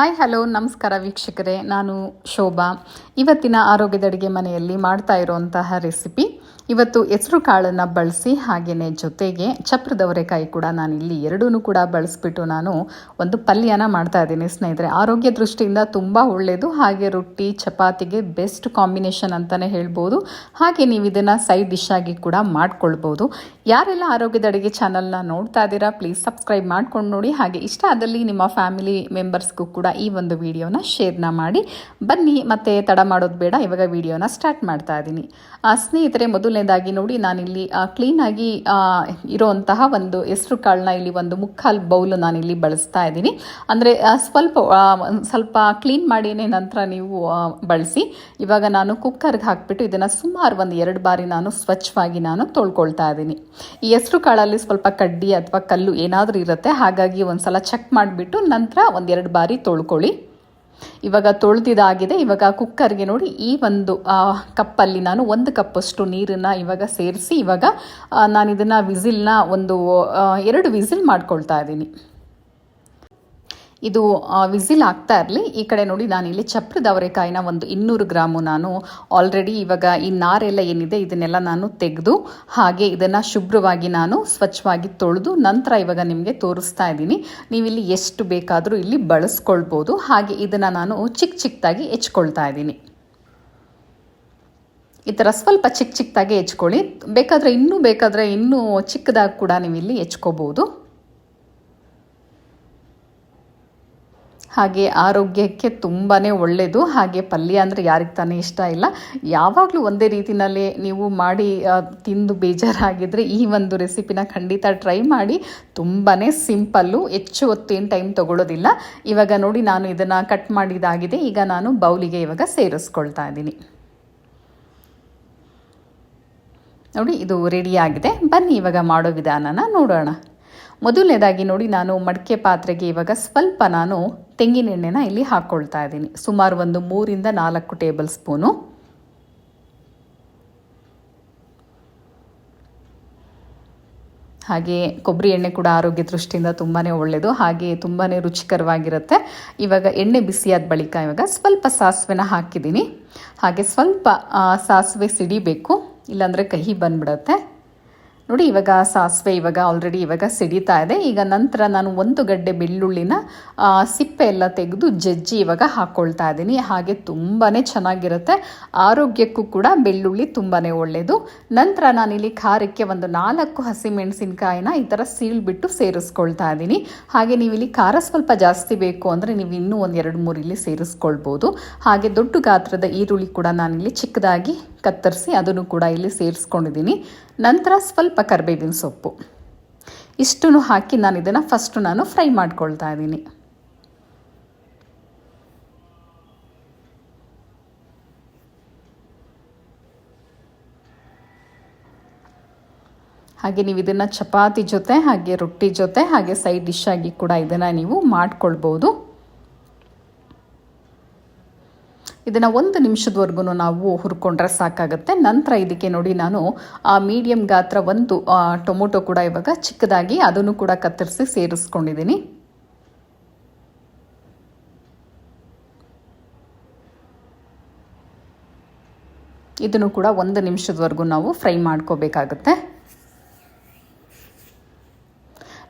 Hi hello ನಮಸ್ಕಾರ ವೀಕ್ಷಕರೇ. ನಾನು ಶೋಭಾ. ಇವತ್ತಿನ ಆರೋಗ್ಯದ ಅಡುಗೆ ಮನೆಯಲ್ಲಿ ಮಾಡ್ತಾ ಇರುವಂತಹ ರೆಸಿಪಿ ಇವತ್ತು ಹೆಸರು ಕಾಳನ್ನು ಬಳಸಿ ಹಾಗೆಯೇ ಜೊತೆಗೆ ಚಪ್ರದವರೆಕಾಯಿ ಕೂಡ ನಾನು ಇಲ್ಲಿ ಎರಡೂ ಕೂಡ ಬಳಸಿಬಿಟ್ಟು ನಾನು ಒಂದು ಪಲ್ಯನ ಮಾಡ್ತಾ ಇದ್ದೀನಿ. ಸ್ನೇಹಿತರೆ ಆರೋಗ್ಯ ದೃಷ್ಟಿಯಿಂದ ತುಂಬ ಒಳ್ಳೆಯದು ಹಾಗೆ ರೊಟ್ಟಿ ಚಪಾತಿಗೆ ಬೆಸ್ಟ್ ಕಾಂಬಿನೇಷನ್ ಅಂತಲೇ ಹೇಳ್ಬೋದು. ಹಾಗೆ ನೀವು ಇದನ್ನು ಸೈಡ್ ಡಿಶ್ ಆಗಿ ಕೂಡ ಮಾಡ್ಕೊಳ್ಬೋದು. ಯಾರೆಲ್ಲ ಆರೋಗ್ಯದ ಅಡುಗೆ ಚಾನಲ್ನ ನೋಡ್ತಾ ಇದ್ದೀರಾ ಪ್ಲೀಸ್ ಸಬ್ಸ್ಕ್ರೈಬ್ ಮಾಡ್ಕೊಂಡು ನೋಡಿ. ಹಾಗೆ ಇಷ್ಟ ಆದಲ್ಲಿ ನಿಮ್ಮ ಫ್ಯಾಮಿಲಿ ಮೆಂಬರ್ಸ್ಗೂ ಕೂಡ ಈ ಒಂದು ವಿಡಿಯೋನ ಶೇರ್ನ ಮಾಡಿ. ಬನ್ನಿ ಮತ್ತೆ ತಡ ಮಾಡೋದು ಬೇಡ. ಇವಾಗ ವಿಡಿಯೋನ ಸ್ಟಾರ್ಟ್ ಮಾಡ್ತಾ ಇದ್ದೀನಿ. ಆ, ಸ್ನೇಹಿತರೆ ಮೊದಲನೇದಾಗಿ ನೋಡಿ ನಾನಿಲ್ಲಿ ಕ್ಲೀನಾಗಿ ಇರೋವಂತಹ ಒಂದು ಹೆಸರು ಕಾಳನ್ನ ಇಲ್ಲಿ ಒಂದು ಮುಕ್ಕಾಲು ಬೌಲ್ ನಾನಿಲ್ಲಿ ಬಳಸ್ತಾ ಇದ್ದೀನಿ. ಅಂದರೆ ಸ್ವಲ್ಪ ಸ್ವಲ್ಪ ಕ್ಲೀನ್ ಮಾಡಿನೇ ನಂತರ ನೀವು ಬಳಸಿ. ಇವಾಗ ನಾನು ಕುಕ್ಕರ್ಗೆ ಹಾಕಿಬಿಟ್ಟು ಇದನ್ನು ಸುಮಾರು ಒಂದು ಎರಡು ಬಾರಿ ನಾನು ಸ್ವಚ್ಛವಾಗಿ ನಾನು ತೊಳ್ಕೊಳ್ತಾ ಇದ್ದೀನಿ. ಈ ಹೆಸರು ಕಾಳಲ್ಲಿ ಸ್ವಲ್ಪ ಕಡ್ಡಿ ಅಥವಾ ಕಲ್ಲು ಏನಾದರೂ ಇರುತ್ತೆ, ಹಾಗಾಗಿ ಒಂದು ಸಲ ಚೆಕ್ ಮಾಡಿಬಿಟ್ಟು ನಂತರ ಒಂದೆರಡು ಬಾರಿ ತೊಳ್ಕೊಳ್ಳಿ. ಇವಾಗ ತೊಳೆದಿದಾಗಿದೆ. ಇವಾಗ ಕುಕ್ಕರ್ಗೆ ನೋಡಿ ಈ ಒಂದು ಕಪ್ಪಲ್ಲಿ ನಾನು ಒಂದು ಕಪ್ಪಷ್ಟು ನೀರನ್ನು ಇವಾಗ ಸೇರಿಸಿ ಇವಾಗ ನಾನು ಇದನ್ನು ವಿಸಿಲ್ನ ಒಂದು ಎರಡು ವಿಸಿಲ್ ಮಾಡ್ಕೊಳ್ತಾ ಇದ್ದೀನಿ. ಇದು ವಿಸಿಲ್ ಆಗ್ತಾ ಇರಲಿ. ಈ ಕಡೆ ನೋಡಿ, ನಾನು ಇಲ್ಲಿ ಚಪ್ರದ ಅವರೆಕಾಯಿನ ಒಂದು ಇನ್ನೂರು ಗ್ರಾಮು ನಾನು ಆಲ್ರೆಡಿ ಇವಾಗ ಈ ನಾರೆಲ್ಲ ಏನಿದೆ, ಇದನ್ನೆಲ್ಲ ನಾನು ತೆಗೆದು, ಹಾಗೆ ಇದನ್ನು ಶುಭ್ರವಾಗಿ ನಾನು ಸ್ವಚ್ಛವಾಗಿ ತೊಳೆದು ನಂತರ ಇವಾಗ ನಿಮಗೆ ತೋರಿಸ್ತಾ ಇದ್ದೀನಿ. ನೀವಿಲ್ಲಿ ಎಷ್ಟು ಬೇಕಾದರೂ ಇಲ್ಲಿ ಬಳಸ್ಕೊಳ್ಬೋದು. ಹಾಗೆ ಇದನ್ನು ನಾನು ಚಿಕ್ಕ ಚಿಕ್ಕದಾಗಿ ಹೆಚ್ಕೊಳ್ತಾ ಇದ್ದೀನಿ. ಈ ಥರ ಸ್ವಲ್ಪ ಚಿಕ್ಕ ಚಿಕ್ಕದಾಗಿ ಹೆಚ್ಕೊಳ್ಳಿ. ಬೇಕಾದರೆ ಇನ್ನೂ ಬೇಕಾದರೆ ಇನ್ನೂ ಚಿಕ್ಕದಾಗಿ ಕೂಡ ನೀವು ಇಲ್ಲಿ ಹೆಚ್ಕೋಬೋದು. ಹಾಗೆ ಆರೋಗ್ಯಕ್ಕೆ ತುಂಬಾ ಒಳ್ಳೆಯದು ಹಾಗೆ ಪಲ್ಯ ಅಂದರೆ ಯಾರಿಗೆ ತಾನೇ ಇಷ್ಟ ಇಲ್ಲ. ಯಾವಾಗಲೂ ಒಂದೇ ರೀತಿಯಲ್ಲಿ ನೀವು ಮಾಡಿ ತಿಂದು ಬೇಜಾರಾಗಿದ್ದರೆ ಈ ಒಂದು ರೆಸಿಪಿನ ಖಂಡಿತ ಟ್ರೈ ಮಾಡಿ. ತುಂಬಾ ಸಿಂಪಲ್ಲು ಹೆಚ್ಚು ಹೊತ್ತೇನು ಟೈಮ್ ತಗೊಳ್ಳೋದಿಲ್ಲ ಇವಾಗ ನೋಡಿ ನಾನು ಇದನ್ನು ಕಟ್ ಮಾಡಿದಾಗಿದೆ. ಈಗ ನಾನು ಬೌಲಿಗೆ ಇವಾಗ ಸೇರಿಸ್ಕೊಳ್ತಾ ಇದ್ದೀನಿ. ನೋಡಿ, ಇದು ರೆಡಿಯಾಗಿದೆ ಬನ್ನಿ, ಇವಾಗ ಮಾಡೋ ವಿಧಾನನ ನೋಡೋಣ. ಮೊದಲನೇದಾಗಿ ನೋಡಿ, ನಾನು ಮಡಿಕೆ ಪಾತ್ರೆಗೆ ಇವಾಗ ಸ್ವಲ್ಪ ನಾನು ತೆಂಗಿನೆಣ್ಣೆನ ಇಲ್ಲಿ ಹಾಕ್ಕೊಳ್ತಾ ಇದ್ದೀನಿ. ಸುಮಾರು ಒಂದು ಮೂರಿಂದ ನಾಲ್ಕು ಟೇಬಲ್ ಸ್ಪೂನು. ಹಾಗೆ ಕೊಬ್ಬರಿ ಎಣ್ಣೆ ಕೂಡ ಆರೋಗ್ಯ ದೃಷ್ಟಿಯಿಂದ ತುಂಬಾ ಒಳ್ಳೆಯದು. ಹಾಗೆ ತುಂಬಾ ರುಚಿಕರವಾಗಿರುತ್ತೆ. ಇವಾಗ ಎಣ್ಣೆ ಬಿಸಿಯಾದ ಬಳಿಕ ಇವಾಗ ಸ್ವಲ್ಪ ಸಾಸಿವೆನ ಹಾಕಿದ್ದೀನಿ. ಹಾಗೆ ಸ್ವಲ್ಪ ಸಾಸಿವೆ ಸಿಡಿಬೇಕು. ಇಲ್ಲಾಂದರೆ ಕಹಿ ಬಂದ್ಬಿಡುತ್ತೆ. ನೋಡಿ, ಇವಾಗ ಸಾಸಿವೆ ಇವಾಗ ಆಲ್ರೆಡಿ ಇವಾಗ ಸಿಡಿತಾ ಇದೆ. ಈಗ ನಂತರ ನಾನು ಒಂದು ಗಡ್ಡೆ ಬೆಳ್ಳುಳ್ಳಿನ ಸಿಪ್ಪೆ ಎಲ್ಲ ತೆಗೆದು ಜಜ್ಜಿ ಇವಾಗ ಹಾಕ್ಕೊಳ್ತಾ ಇದ್ದೀನಿ. ಹಾಗೆ ತುಂಬಾ ಚೆನ್ನಾಗಿರುತ್ತೆ. ಆರೋಗ್ಯಕ್ಕೂ ಕೂಡ ಬೆಳ್ಳುಳ್ಳಿ ತುಂಬಾ ಒಳ್ಳೆಯದು ನಂತರ ನಾನಿಲ್ಲಿ ಖಾರಕ್ಕೆ ಒಂದು ನಾಲ್ಕು ಹಸಿಮೆಣಸಿನ್ಕಾಯಿನ ಈ ಥರ ಸೀಳ್ಬಿಟ್ಟು ಸೇರಿಸ್ಕೊಳ್ತಾ ಇದ್ದೀನಿ. ಹಾಗೆ ನೀವು ಇಲ್ಲಿ ಖಾರ ಸ್ವಲ್ಪ ಜಾಸ್ತಿ ಬೇಕು ಅಂದರೆ ನೀವು ಇನ್ನೂ ಒಂದು ಎರಡು ಮೂರು ಇಲ್ಲಿ ಸೇರಿಸ್ಕೊಳ್ಬೋದು. ಹಾಗೆ ದೊಡ್ಡ ಗಾತ್ರದ ಈರುಳ್ಳಿ ಕೂಡ ನಾನಿಲ್ಲಿ ಚಿಕ್ಕದಾಗಿ ಕತ್ತರಿಸಿ ಅದನ್ನು ಕೂಡ ಇಲ್ಲಿ ಸೇರಿಸ್ಕೊಂಡಿದ್ದೀನಿ. ನಂತರ ಸ್ವಲ್ಪ ಕರಿಬೇವಿನ ಸೊಪ್ಪು. ಇಷ್ಟನ್ನು ಹಾಕಿ ನಾನು ಇದನ್ನು ಫಸ್ಟು ನಾನು ಫ್ರೈ ಮಾಡ್ಕೊಳ್ತಾ ಇದ್ದೀನಿ. ಹಾಗೆ ನೀವು ಇದನ್ನು ಚಪಾತಿ ಜೊತೆ, ಹಾಗೆ ರೊಟ್ಟಿ ಜೊತೆ, ಹಾಗೆ ಸೈಡ್ ಡಿಶ್ ಆಗಿ ಕೂಡ ಇದನ್ನು ನೀವು ಮಾಡ್ಕೊಳ್ಬೋದು. ಇದನ್ನು ಒಂದು ನಿಮಿಷದವರೆಗೂ ನಾವು ಹುರ್ಕೊಂಡ್ರೆ ಸಾಕಾಗುತ್ತೆ. ನಂತರ ಇದಕ್ಕೆ ನೋಡಿ ನಾನು ಆ ಮೀಡಿಯಮ್ ಗಾತ್ರ ಒಂದು ಟೊಮೊಟೊ ಕೂಡ ಇವಾಗ ಚಿಕ್ಕದಾಗಿ ಅದನ್ನು ಕೂಡ ಕತ್ತರಿಸಿ ಸೇರಿಸ್ಕೊಂಡಿದ್ದೀನಿ. ಇದನ್ನು ಕೂಡ ಒಂದು ನಿಮಿಷದವರೆಗೂ ನಾವು ಫ್ರೈ ಮಾಡ್ಕೋಬೇಕಾಗುತ್ತೆ.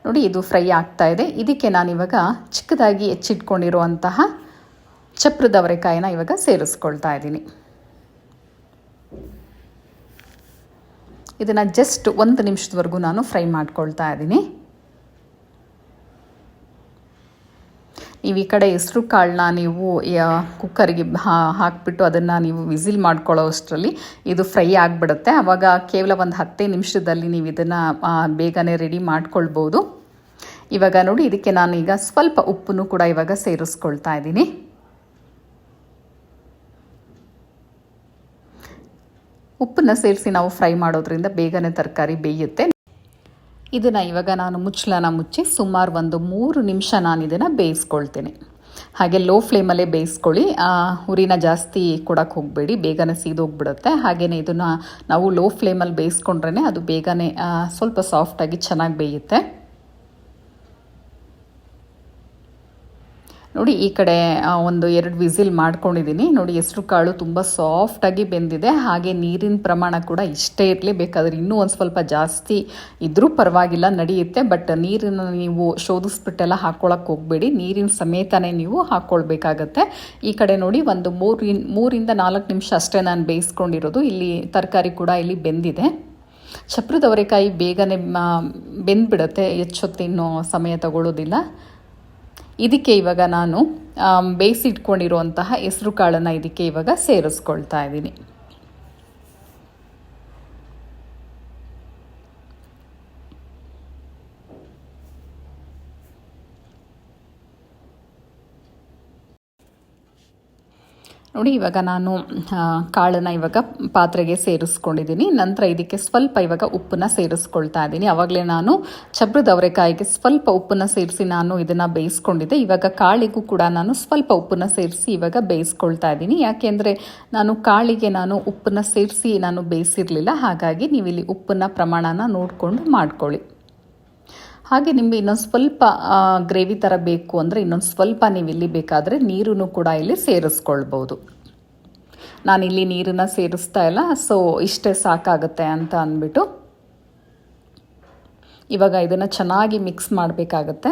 ನೋಡಿ ಇದು ಫ್ರೈ ಆಗ್ತಾ ಇದೆ. ಇದಕ್ಕೆ ನಾನಿವಾಗ ಚಿಕ್ಕದಾಗಿ ಹೆಚ್ಚಿಟ್ಕೊಂಡಿರುವಂತಹ ಚಪ್ರದ ಅವರೆಕಾಯಿನ ಇವಾಗ ಸೇರಿಸ್ಕೊಳ್ತಾ ಇದ್ದೀನಿ. ಇದನ್ನು ಜಸ್ಟ್ ಒಂದು ನಿಮಿಷದವರೆಗೂ ನಾನು ಫ್ರೈ ಮಾಡ್ಕೊಳ್ತಾ ಇದ್ದೀನಿ. ನೀವು ಈ ಕಡೆ ಹೆಸರು ಕಾಳನ್ನ ನೀವು ಕುಕ್ಕರ್ಗೆ ಹಾಕ್ಬಿಟ್ಟು ಅದನ್ನು ನೀವು ವಿಸಿಲ್ ಮಾಡ್ಕೊಳ್ಳೋ ಅಷ್ಟರಲ್ಲಿ ಇದು ಫ್ರೈ ಆಗಿಬಿಡುತ್ತೆ. ಆವಾಗ ಕೇವಲ ಒಂದು ಹತ್ತೇ ನಿಮಿಷದಲ್ಲಿ ನೀವು ಇದನ್ನು ಬೇಗನೆ ರೆಡಿ ಮಾಡ್ಕೊಳ್ಬೋದು. ಇವಾಗ ನೋಡಿ, ಇದಕ್ಕೆ ನಾನು ಈಗ ಸ್ವಲ್ಪ ಉಪ್ಪನ್ನು ಕೂಡ ಇವಾಗ ಸೇರಿಸ್ಕೊಳ್ತಾ ಇದ್ದೀನಿ. ಉಪ್ಪನ್ನು ಸೇರಿಸಿ ನಾವು ಫ್ರೈ ಮಾಡೋದ್ರಿಂದ ಬೇಗನೆ ತರಕಾರಿ ಬೇಯುತ್ತೆ. ಇದನ್ನು ಇವಾಗ ನಾನು ಮುಚ್ಚಳನ ಮುಚ್ಚಿ ಸುಮಾರು ಒಂದು ಮೂರು ನಿಮಿಷ ನಾನು ಇದನ್ನು ಬೇಯಿಸ್ಕೊಳ್ತೇನೆ. ಹಾಗೆ ಲೋ ಫ್ಲೇಮಲ್ಲೇ ಬೇಯಿಸ್ಕೊಳ್ಳಿ. ಹುರಿನ ಉರಿನ ಜಾಸ್ತಿ ಕೊಡೋಕ್ಕೆ ಹೋಗಬೇಡಿ. ಬೇಗನೆ ಸೀದೋಗ್ಬಿಡುತ್ತೆ. ಹಾಗೆಯೇ ಇದನ್ನು ನಾವು ಲೋ ಫ್ಲೇಮಲ್ಲಿ ಬೇಯಿಸ್ಕೊಂಡ್ರೇ ಅದು ಬೇಗನೆ ಸ್ವಲ್ಪ ಸಾಫ್ಟಾಗಿ ಚೆನ್ನಾಗಿ ಬೇಯುತ್ತೆ. ನೋಡಿ, ಈ ಕಡೆ ಒಂದು ಎರಡು ವಿಸಿಲ್ ಮಾಡ್ಕೊಂಡಿದ್ದೀನಿ. ನೋಡಿ, ಹೆಸರು ಕಾಳು ತುಂಬ ಸಾಫ್ಟಾಗಿ ಬೆಂದಿದೆ. ಹಾಗೆ ನೀರಿನ ಪ್ರಮಾಣ ಕೂಡ ಇಷ್ಟೇ ಇರಲಿ. ಬೇಕಾದರೆ ಇನ್ನೂ ಒಂದು ಸ್ವಲ್ಪ ಜಾಸ್ತಿ ಇದ್ದರೂ ಪರವಾಗಿಲ್ಲ, ನಡೆಯುತ್ತೆ. ಬಟ್ ನೀರನ್ನು ನೀವು ಶೋಧಿಸ್ಬಿಟ್ಟೆಲ್ಲ ಹಾಕ್ಕೊಳಕ್ಕೆ ಹೋಗಬೇಡಿ. ನೀರಿನ ಸಮೇತನೇ ನೀವು ಹಾಕ್ಕೊಳ್ಬೇಕಾಗತ್ತೆ ಈ ಕಡೆ ನೋಡಿ, ಒಂದು ಮೂರಿನ ಮೂರಿಂದ ನಾಲ್ಕು ನಿಮಿಷ ಅಷ್ಟೇ ನಾನು ಬೇಯಿಸ್ಕೊಂಡಿರೋದು. ಇಲ್ಲಿ ತರಕಾರಿ ಕೂಡ ಇಲ್ಲಿ ಬೆಂದಿದೆ. ಚಪ್ರದ ಅವರೆಕಾಯಿ ಬೇಗನೆ ಬೆಂದ್ಬಿಡುತ್ತೆ. ಹೆಚ್ಚೊತ್ತು ಇನ್ನೂ ಸಮಯ ತಗೊಳ್ಳೋದಿಲ್ಲ ಇದಕ್ಕೆ ಇವಾಗ ನಾನು ಬೇಯಿಸಿಟ್ಕೊಂಡಿರುವಂತಹ ಹೆಸರು ಕಾಳನ್ನು ಇದಕ್ಕೆ ಇವಾಗ ಸೇರಿಸ್ಕೊಳ್ತಾ ಇದ್ದೀನಿ. ನೋಡಿ, ಇವಾಗ ನಾನು ಕಾಳನ್ನು ಇವಾಗ ಪಾತ್ರೆಗೆ ಸೇರಿಸ್ಕೊಂಡಿದ್ದೀನಿ. ನಂತರ ಇದಕ್ಕೆ ಸ್ವಲ್ಪ ಇವಾಗ ಉಪ್ಪನ್ನು ಸೇರಿಸ್ಕೊಳ್ತಾ ಇದ್ದೀನಿ. ಆವಾಗಲೇ ನಾನು ಚಬ್ರದ ಅವರೆಕಾಯಿಗೆ ಸ್ವಲ್ಪ ಉಪ್ಪನ್ನು ಸೇರಿಸಿ ನಾನು ಇದನ್ನು ಬೇಯಿಸ್ಕೊಂಡಿದ್ದೆ. ಇವಾಗ ಕಾಳಿಗೂ ಕೂಡ ನಾನು ಸ್ವಲ್ಪ ಉಪ್ಪನ್ನು ಸೇರಿಸಿ ಇವಾಗ ಬೇಯಿಸ್ಕೊಳ್ತಾ ಇದ್ದೀನಿ. ಯಾಕೆಂದರೆ ನಾನು ಕಾಳಿಗೆ ನಾನು ಉಪ್ಪನ್ನು ಸೇರಿಸಿ ನಾನು ಬೇಯಿಸಿರಲಿಲ್ಲ. ಹಾಗಾಗಿ ನೀವು ಇಲ್ಲಿ ಉಪ್ಪನ್ನ ಪ್ರಮಾಣನ ನೋಡಿಕೊಂಡು ಮಾಡ್ಕೊಳ್ಳಿ. ಹಾಗೆ ನಿಮಗೆ ಇನ್ನೊಂದು ಸ್ವಲ್ಪ ಗ್ರೇವಿ ಥರ ಬೇಕು ಅಂದರೆ ಇನ್ನೊಂದು ಸ್ವಲ್ಪ ನೀವು ಇಲ್ಲಿ ಬೇಕಾದರೆ ನೀರನ್ನು ಕೂಡ ಇಲ್ಲಿ ಸೇರಿಸ್ಕೊಳ್ಬೋದು. ನಾನಿಲ್ಲಿ ನೀರನ್ನು ಸೇರಿಸ್ತಾ ಇಲ್ಲ ಸೊ ಇಷ್ಟೇ ಸಾಕಾಗುತ್ತೆ ಅಂತ ಅಂದ್ಬಿಟ್ಟು ಇವಾಗ ಇದನ್ನು ಚೆನ್ನಾಗಿ ಮಿಕ್ಸ್ ಮಾಡಬೇಕಾಗತ್ತೆ.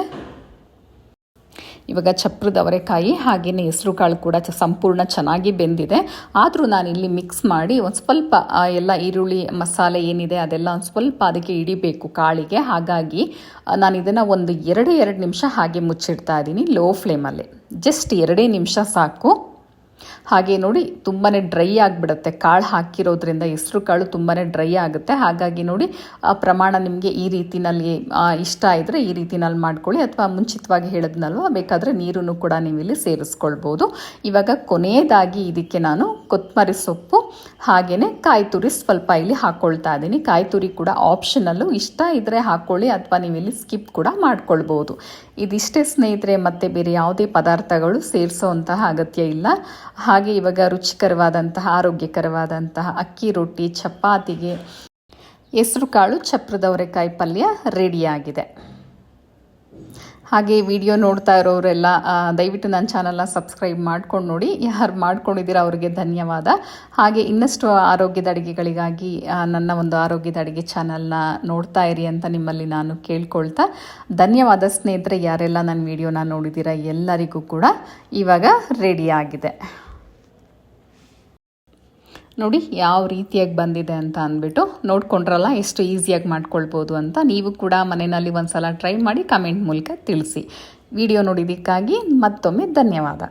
ಇವಾಗ ಚಪ್ರದ ಅವರೆಕಾಯಿ ಹಾಗೆಯೇ ಹೆಸರು ಕಾಳು ಕೂಡ ಸಂಪೂರ್ಣ ಚೆನ್ನಾಗಿ ಬೆಂದಿದೆ. ಆದರೂ ಇಲ್ಲಿ ಮಿಕ್ಸ್ ಮಾಡಿ ಒಂದು ಸ್ವಲ್ಪ ಎಲ್ಲ ಈರುಳ್ಳಿ, ಮಸಾಲೆ ಏನಿದೆ ಅದೆಲ್ಲ ಒಂದು ಸ್ವಲ್ಪ ಅದಕ್ಕೆ ಇಡಿಬೇಕು ಕಾಳಿಗೆ. ಹಾಗಾಗಿ ನಾನು ಇದನ್ನು ಒಂದು ಎರಡು ಎರಡು ನಿಮಿಷ ಹಾಗೆ ಮುಚ್ಚಿಡ್ತಾ ಇದ್ದೀನಿ ಲೋ ಫ್ಲೇಮಲ್ಲಿ ಜಸ್ಟ್ ಎರಡೇ ನಿಮಿಷ ಸಾಕು. ಹಾಗೆ ನೋಡಿ ತುಂಬಾ ಡ್ರೈ ಆಗಿಬಿಡುತ್ತೆ. ಕಾಳು ಹಾಕಿರೋದ್ರಿಂದ ಹೆಸರು ಕಾಳು ತುಂಬಾ ಡ್ರೈ ಆಗುತ್ತೆ. ಹಾಗಾಗಿ ನೋಡಿ, ಆ ಪ್ರಮಾಣ ನಿಮಗೆ ಈ ರೀತಿನಲ್ಲಿ ಇಷ್ಟ ಇದ್ದರೆ ಈ ರೀತಿನಲ್ಲಿ ಮಾಡ್ಕೊಳ್ಳಿ. ಅಥವಾ ಮುಂಚಿತವಾಗಿ ಹೇಳಿದ್ನಲ್ವ, ಬೇಕಾದರೆ ನೀರನ್ನು ಕೂಡ ನೀವು ಇಲ್ಲಿ ಸೇರಿಸ್ಕೊಳ್ಬೋದು. ಇವಾಗ ಕೊನೆಯದಾಗಿ ಇದಕ್ಕೆ ನಾನು ಕೊತ್ತಂಬರಿ ಸೊಪ್ಪು ಹಾಗೆಯೇ ಕಾಯಿ ತುರಿ ಸ್ವಲ್ಪ ಇಲ್ಲಿ ಹಾಕ್ಕೊಳ್ತಾ ಇದ್ದೀನಿ. ಕಾಯಿ ತುರಿ ಕೂಡ ಆಪ್ಷನಲ್ಲು ಇಷ್ಟ ಇದ್ದರೆ ಹಾಕ್ಕೊಳ್ಳಿ ಅಥವಾ ನೀವು ಇಲ್ಲಿ ಸ್ಕಿಪ್ ಕೂಡ ಮಾಡ್ಕೊಳ್ಬೋದು. ಇದಿಷ್ಟೇ ಸ್ನೇಹಿತರೆ, ಮತ್ತು ಬೇರೆ ಯಾವುದೇ ಪದಾರ್ಥಗಳು ಸೇರಿಸೋವಂತಹ ಅಗತ್ಯ ಇಲ್ಲ. ಹಾಗೆ ಇವಾಗ ರುಚಿಕರವಾದಂತಹ, ಆರೋಗ್ಯಕರವಾದಂತಹ ಅಕ್ಕಿ ರೊಟ್ಟಿ, ಚಪಾತಿಗೆ ಹೆಸರು ಕಾಳು ಚಪ್ರದವರೆಕಾಯಿ ಪಲ್ಯ ರೆಡಿಯಾಗಿದೆ ಹಾಗೆ ವಿಡಿಯೋ ನೋಡ್ತಾ ಇರೋರೆಲ್ಲ ದಯವಿಟ್ಟು ನನ್ನ ಚಾನಲ್ನ ಸಬ್ಸ್ಕ್ರೈಬ್ ಮಾಡ್ಕೊಂಡು ನೋಡಿ. ಯಾರು ಮಾಡ್ಕೊಂಡಿದ್ದೀರಾ ಅವರಿಗೆ ಧನ್ಯವಾದ. ಹಾಗೆ ಇನ್ನಷ್ಟು ಆರೋಗ್ಯದ ಅಡುಗೆಗಳಿಗಾಗಿ ನನ್ನ ಒಂದು ಆರೋಗ್ಯದ ಅಡುಗೆ ಚಾನಲ್ನ ನೋಡ್ತಾ ಇರಿ ಅಂತ ನಿಮ್ಮಲ್ಲಿ ನಾನು ಕೇಳ್ಕೊಳ್ತಾ. ಧನ್ಯವಾದ ಸ್ನೇಹಿತರೆ, ಯಾರೆಲ್ಲ ನನ್ನ ವಿಡಿಯೋನ ನೋಡಿದ್ದೀರಾ ಎಲ್ಲರಿಗೂ ಕೂಡ ಇವಾಗ ರೆಡಿ ಆಗಿದೆ. ನೋಡಿ ಯಾವ ರೀತಿಯಾಗಿ ಬಂದಿದೆ ಅಂತ ಅಂದ್ಬಿಟ್ಟು ನೋಡ್ಕೊಂಡ್ರಲ್ಲ ಎಷ್ಟು ಈಸಿಯಾಗಿ ಮಾಡ್ಕೊಳ್ಬೋದು ಅಂತ. ನೀವು ಕೂಡ ಮನೆಯಲ್ಲಿ ಒಂದು ಸಲ ಟ್ರೈ ಮಾಡಿ ಕಮೆಂಟ್ ಮೂಲಕ ತಿಳಿಸಿ. ವಿಡಿಯೋ ನೋಡಿದ್ದಕ್ಕಾಗಿ ಮತ್ತೊಮ್ಮೆ ಧನ್ಯವಾದ.